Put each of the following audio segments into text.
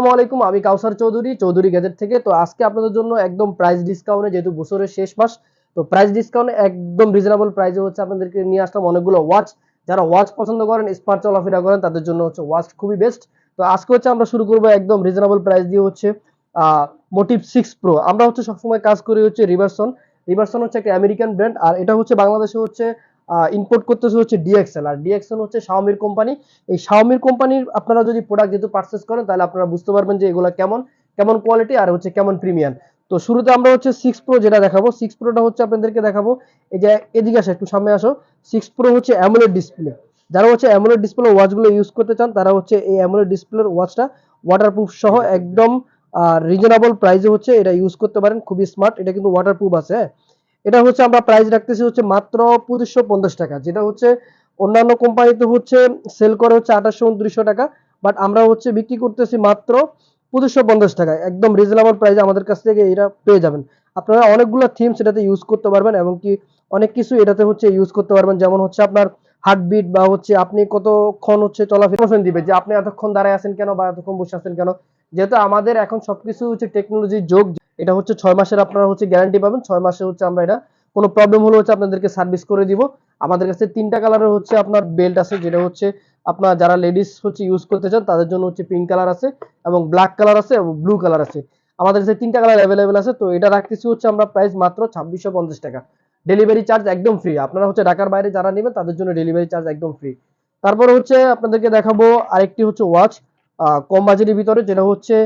আসসালামু আলাইকুম, আমি কাউসার চৌধুরী চৌধুরী গ্যাজেট থেকে। তো আজকে আপনাদের জন্য একদম প্রাইস ডিসকাউন্টে যেহেতু বছরের শেষ মাস, তো প্রাইস ডিসকাউন্টে একদম রিজনেবল প্রাইসে হচ্ছে আপনাদেরকে নিয়ে আসলাম অনেকগুলো ওয়াচ যারা ওয়াচ পছন্দ করেন স্মার্ট চলাফেরা করেন, তাদের জন্য হচ্ছে ওয়াচ খুবই বেস্ট তো আজকে হচ্ছে আমরা শুরু করব একদম রিজনেবল প্রাইস দিয়ে হচ্ছে মোটিভ সিক্স প্রো আমরা হচ্ছে সবসময় কাজ করি হচ্ছে রিভার্সন রিভার্সন হচ্ছে একটা আমেরিকান ব্র্যান্ড আর এটা হচ্ছে বাংলাদেশে হচ্ছে ইম্পোর্ট করতেছে হচ্ছে ডিএক্সএল আর ডিএক্সএল হচ্ছে শাওমির কোম্পানি এই শাওমির কোম্পানির আপনারা যদি প্রোডাক্ট যেহেতু পারচেস করেন, তাহলে আপনারা বুঝতে পারবেন যে এগুলো কেমন কেমন কোয়ালিটি আর হচ্ছে কেমন প্রিমিয়াম তো শুরুতে আমরা হচ্ছে সিক্স প্রো যেটা দেখাবো সিক্স প্রোটা হচ্ছে আপনাদেরকে দেখাবো। এই যে এদিকে আসো, একটু সামনে আসো। সিক্স প্রো হচ্ছে অ্যামোলেড ডিসপ্লে যারা হচ্ছে অ্যামোলেড ডিসপ্লে ওয়াচগুলো ইউজ করতে চান, তারা হচ্ছে এই অ্যামোলেড ডিসপ্লের ওয়াচটা ওয়াটারপ্রুফ সহ একদম রিজনেবল প্রাইসে হচ্ছে এটা ইউজ করতে পারেন। খুবই স্মার্ট এটা কিন্তু ওয়াটারপ্রুফ আছে হ্যাঁ? এটা হচ্ছে আমরা প্রাইস রাখতেছি হচ্ছে মাত্র পঁচিশশো পঞ্চাশ টাকা, যেটা হচ্ছে অন্যান্য কোম্পানিতে হচ্ছে সেল করে হচ্ছে আঠাশশো উনত্রিশশো টাকা বাট আমরা হচ্ছে বিক্রি করতেছি মাত্র পঁচিশশো পঞ্চাশ টাকায় একদম রিজনেবল প্রাইসে আমাদের কাছ থেকে এটা পেয়ে যাবেন। আপনারা অনেকগুলো থিমস এটাতে ইউজ করতে পারবেন এবং কি অনেক কিছু এটাতে হচ্ছে ইউজ করতে পারবেন, যেমন হচ্ছে আপনার হার্টবিট বা হচ্ছে আপনি কতক্ষণ হচ্ছে চলাফেরা দিবে? যে আপনি এতক্ষণ দাঁড়ায় আছেন কেন বা এতক্ষণ বসে আছেন কেন? যেহেতু আমাদের এখন সবকিছু হচ্ছে টেকনোলজির যোগ, এটা হচ্ছে ছয় মাসের আপনারা হচ্ছে গ্যারান্টি পাবেন। ছয় মাসে হচ্ছে আমরা এটা, কোনো প্রবলেম হলে হচ্ছে আপনাদেরকে সার্ভিস করে দিব। আমাদের কাছে তিনটা কালারের হচ্ছে আপনার বেল্ট আছে, যেটা হচ্ছে আপনার যারা লেডিস হচ্ছে ইউজ করতে চান, তাদের জন্য হচ্ছে পিঙ্ক কালার আছে এবং ব্ল্যাক কালার আছে এবং ব্লু কালার আছে। আমাদের কাছে তিনটা কালার অ্যাভেলেবেল আছে, তো এটা রাখতেছি হচ্ছে আমরা প্রাইস মাত্র ছাব্বিশশো টাকা। ডেলিভারি চার্জ একদম ফ্রি আপনারা হচ্ছে ঢাকার বাইরে যারা নেবেন, তাদের জন্য ডেলিভারি চার্জ একদম ফ্রি তারপরে হচ্ছে আপনাদেরকে দেখাবো আরেকটি হচ্ছে ওয়াচ কম বাজেটের ভিতরে, যেটা হচ্ছে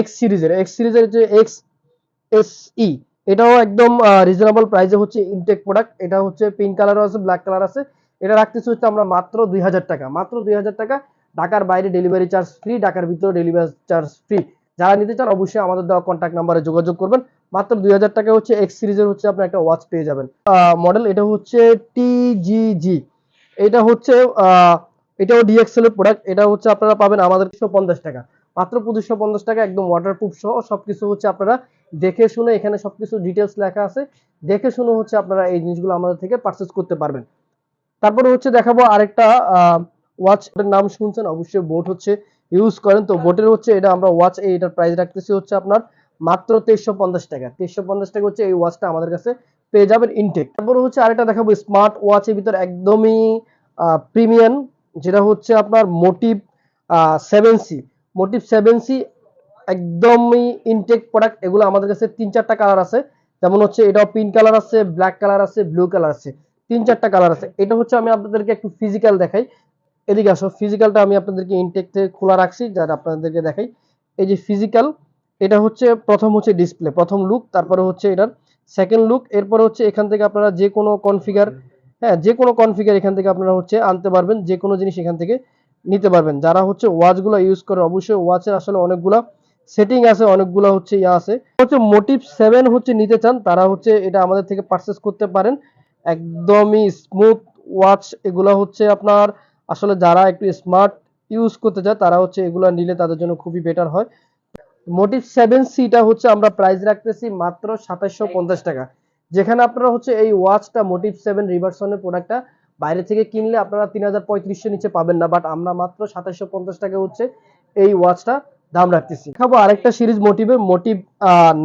এক্স সিরিজের এক্স সিরিজের যে এক্স এস ই এটাও একদম রিজনেবল প্রাইসে হচ্ছে ইনটেক প্রোডাক্ট এটা হচ্ছে পিঙ্ক কালারও আছে ব্ল্যাক কালার আছে। এটা রাখতেছি হচ্ছে আমরা মাত্র দুই হাজার টাকা। মাত্র দুই হাজার টাকা। ঢাকার বাইরে ডেলিভারি চার্জ ফ্রি ঢাকার ভিতরে ডেলিভারি চার্জ ফ্রি যারা নিতে চান, অবশ্যই আমাদের দেওয়া কন্ট্যাক্ট নাম্বারে যোগাযোগ করবেন। মাত্র দুই হাজার টাকা হচ্ছে এক্স সিরিজের হচ্ছে আপনি একটা ওয়াচ পেয়ে যাবেন। মডেল এটা হচ্ছে টিজিজি এটা হচ্ছে এটাও ডিএক্সএল এর প্রোডাক্ট এটা হচ্ছে আপনারা পাবেন আমাদের পঞ্চাশ টাকা। মাত্র পঁচিশশো পঞ্চাশ টাকা, একদম ওয়াটারপ্রুফ সহ সবকিছু হচ্ছে আপনারা দেখে শুনে এখানে সবকিছু ডিটেলস লেখা আছে। দেখে শুনে হচ্ছে আপনারা এই জিনিসগুলো আমাদের থেকে পারচেস করতে পারবেন। তারপরে হচ্ছে দেখাবো আরেকটা ওয়াচ নাম শুনছেন? অবশ্যই বোট হচ্ছে ইউজ করেন। তো বোটের হচ্ছে এটা আমরা ওয়াচ এটার প্রাইস রাখতেছি হচ্ছে আপনার মাত্র তেইশশো পঞ্চাশ টাকা। তেইশশো পঞ্চাশ টাকা হচ্ছে এই ওয়াচটা আমাদের কাছে পেয়ে যাবেন ইনটেক তারপরে হচ্ছে আরেকটা দেখাবো স্মার্ট ওয়াচের ভিতর একদমই প্রিমিয়াম যেটা হচ্ছে আপনার Motive seven C Motive seven C একদমই ইনটেক প্রোডাক্ট এগুলো আমাদের কাছে তিন চারটা কালার আছে। যেমন হচ্ছে এটাও পিঙ্ক কালার আছে ব্ল্যাক কালার আছে ব্লু কালার আছে। তিন চারটা কালার আছে। এটা হচ্ছে আমি আপনাদেরকে একটু ফিজিক্যাল দেখাই। এদিকে আসো ফিজিক্যালটা আমি আপনাদেরকে ইনটেক থেকে খোলা রাখছি যারা আপনাদেরকে দেখাই। এই যে ফিজিক্যাল এটা হচ্ছে প্রথম হচ্ছে ডিসপ্লে প্রথম লুক তারপরে হচ্ছে এটার সেকেন্ড লুক এরপরে হচ্ছে এখান থেকে আপনারা যে কোনো কনফিগার হ্যাঁ যে কোনো কনফিগার এখান থেকে আপনারা হচ্ছে আনতে পারবেন, যে কোনো জিনিস এখান থেকে নিতে পারবেন। যারা হচ্ছে ওয়াচগুলো ইউজ করে, অবশ্যই ওয়াচের আসলে অনেকগুলা সেটিং আছে, অনেকগুলো হচ্ছে ইয়া আছে। হচ্ছে মোটিভ সেভেন হচ্ছে নিতে চান, তারা হচ্ছে এটা আমাদের থেকে পারচেস করতে পারেন। একদমই স্মুথ ওয়াচ এগুলো হচ্ছে আপনার আসলে যারা একটু স্মার্ট ইউজ করতে চায়, তারা হচ্ছে এগুলো নিলে তাদের জন্য খুবই বেটার হয়। মোটিভ সেভেন সিটা হচ্ছে আমরা প্রাইস রাখতেছি মাত্র সাতাশশো পঞ্চাশ টাকা। যেখানে আপনারা হচ্ছে এই ওয়াচটা মোটিভ সেভেন রিভার্সনের প্রোডাক্টটা বাইরে থেকে কিনলে আপনারা তিন হাজার পঁয়ত্রিশশো নিচে পাবেন না বাট আমরা মাত্র সাতাশশো পঞ্চাশ টাকা হচ্ছে এই ওয়াচটা দাম রাখতেছি। খাব আরেকটা সিরিজ মোটিভের, মোটিভ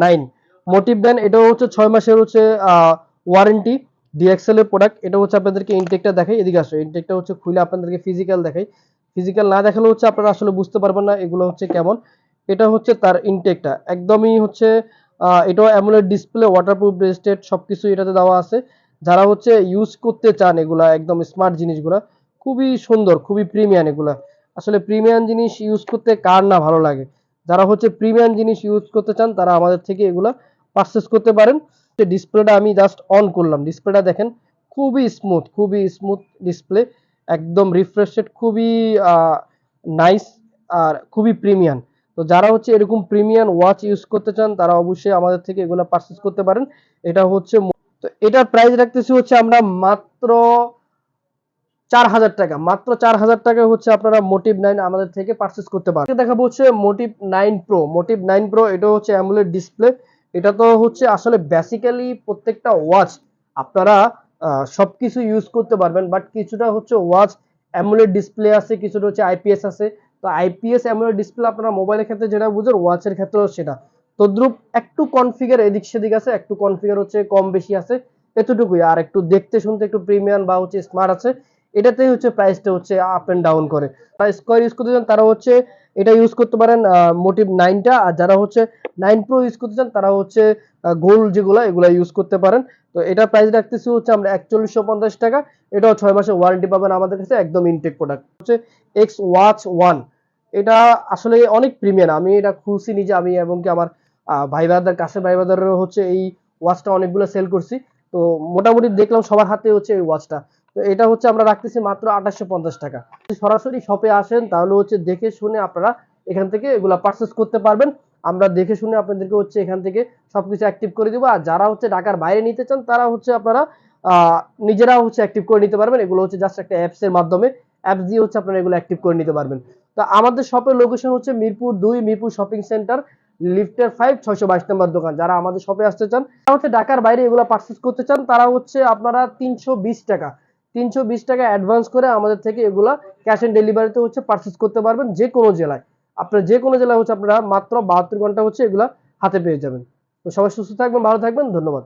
নাইন। মোটিভ দেন এটাও হচ্ছে ছয় মাসের হচ্ছে ওয়ারেন্টি ডিএক্সএল এর প্রোডাক্ট। এটা হচ্ছে আপনাদেরকে ইনটেকটা দেখাই, এদিকে আসো। ইনটেকটা হচ্ছে খুলে আপনাদেরকে ফিজিক্যাল দেখাই। ফিজিক্যাল না দেখালে হচ্ছে আপনারা আসলে বুঝতে পারবেন না এগুলো হচ্ছে কেমন। এটা হচ্ছে তার ইনটেকটা একদমই হচ্ছে এটাও অ্যামুলেট ডিসপ্লে ওয়াটারপ্রুফ ব্রেস্টেড সব কিছু এটাতে দেওয়া আছে। যারা হচ্ছে ইউজ করতে চান এগুলা, একদম স্মার্ট জিনিসগুলা, খুবই সুন্দর, খুবই প্রিমিয়াম এগুলা। আসলে প্রিমিয়াম জিনিস ইউজ করতে কার না ভালো লাগে? যারা হচ্ছে প্রিমিয়াম জিনিস ইউজ করতে চান, তারা আমাদের থেকে এগুলা পারচেস করতে পারেন। ডিসপ্লেটা আমি জাস্ট অন করলাম ডিসপ্লেটা দেখেন, খুবই স্মুথ খুবই স্মুথ ডিসপ্লে একদম রিফ্রেশেড খুবই নাইস আর খুবই প্রিমিয়াম তো যারা হচ্ছে এরকম প্রিমিয়াম ওয়াচ ইউজ করতে চান, তারা অবশ্যই আমাদের থেকে এগুলো পারচেস করতে পারেন। এটা হচ্ছে তো এটার প্রাইস রাখতেছি হচ্ছে আমরা মাত্র চার হাজার টাকা। মাত্র চার হাজার টাকা হচ্ছে আপনারা মোটিভ নাইন আমাদের থেকে পারচেস করতে পারেন। দেখাবো হচ্ছে Motive nine pro Motive nine pro এটা হচ্ছে অ্যামুলেট ডিসপ্লে এটা তো হচ্ছে আসলে বেসিক্যালি প্রত্যেকটা ওয়াচ আপনারা সবকিছু ইউজ করতে পারবেন। বাট কিছুটা হচ্ছে ওয়াচ অ্যামুলেট ডিসপ্লে আছে, কিছুটা হচ্ছে আইপিএস আছে। তো আইপিএস অ্যামোলেড ডিসপ্লে আপনারা মোবাইলের ক্ষেত্রে যেটা বুঝেন ওয়াচের ক্ষেত্রেও সেটা। তদ্রুপ একটু কনফিগার এদিক সেদিক আছে, একটু কনফিগার হচ্ছে, কম বেশি আছে, এতটুকুই। আর একটু দেখতে শুনতে একটু প্রিমিয়াম বা হচ্ছে স্মার্ট আছে, এটাতেই হচ্ছে প্রাইসটা হচ্ছে আপ এন্ড ডাউন করে। যারা স্কোয়ার ইউজ করতে চান, তারা হচ্ছে এটা ইউজ করতে পারেন মোটিভ নাইনটা আর যারা হচ্ছে নাইন প্রো ইউজ করতে চান, তারা হচ্ছে গোল যেগুলো এগুলো ইউজ করতে পারেন। তো এটা প্রাইস রাখতেছি হচ্ছে আমরা একচল্লিশশো পঞ্চাশ টাকা। এটাও ছয় মাসের ওয়ারেন্টি পাবেন আমাদের কাছে, একদম ইনটেক প্রোডাক্ট হচ্ছে এক্স ওয়াচ ওয়ান এটা আসলে অনেক প্রিমিয়াম আমি এটা খুলছি নিজে আমি এবং কি আমার ভাই ব্রাদার কাছে ভাই ব্রাদারেরও হচ্ছে এই ওয়াচটা অনেকগুলো সেল করছি। তো মোটামুটি দেখলাম সবার হাতে হচ্ছে এই ওয়াচটা তো এটা হচ্ছে আমরা রাখতেছি মাত্র আঠাশশো পঞ্চাশ টাকা। সরাসরি শপে আসেন তাহলে হচ্ছে দেখে শুনে আপনারা এখান থেকে এগুলা পারচেস করতে পারবেন। আমরা দেখে শুনে আপনাদেরকে হচ্ছে এখান থেকে সবকিছু অ্যাক্টিভ করে দিব। আর যারা হচ্ছে ঢাকার বাইরে নিতে চান তারা হচ্ছে আপনারা আহ, নিজেরাও হচ্ছে অ্যাক্টিভ করে নিতে পারবেন। এগুলো হচ্ছে জাস্ট একটা অ্যাপসের মাধ্যমে। অ্যাপস দিয়ে হচ্ছে আপনারা এগুলো অ্যাক্টিভ করে নিতে পারবেন। তো আমাদের শপের লোকেশন হচ্ছে মিরপুর দুই, মিরপুর শপিং সেন্টার লিফটের ফাইভ ছয়শো বাইশ নম্বর দোকান। যারা আমাদের শপে আসতে চান, তারা হচ্ছে ঢাকার বাইরে এগুলো পারচেস করতে চান, তারা হচ্ছে আপনারা তিনশো বিশ টাকা, তিনশো বিশ টাকা অ্যাডভান্স করে আমাদের থেকে এগুলা ক্যাশ অন ডেলিভারিতে হচ্ছে পারচেস করতে পারবেন যে কোনো জেলায়। আপনার যে কোনো জেলায় হচ্ছে আপনারা মাত্র বাহাত্তর ঘণ্টা হচ্ছে এগুলা হাতে পেয়ে যাবেন। তো সবাই সুস্থ থাকবেন, ভালো থাকবেন, ধন্যবাদ।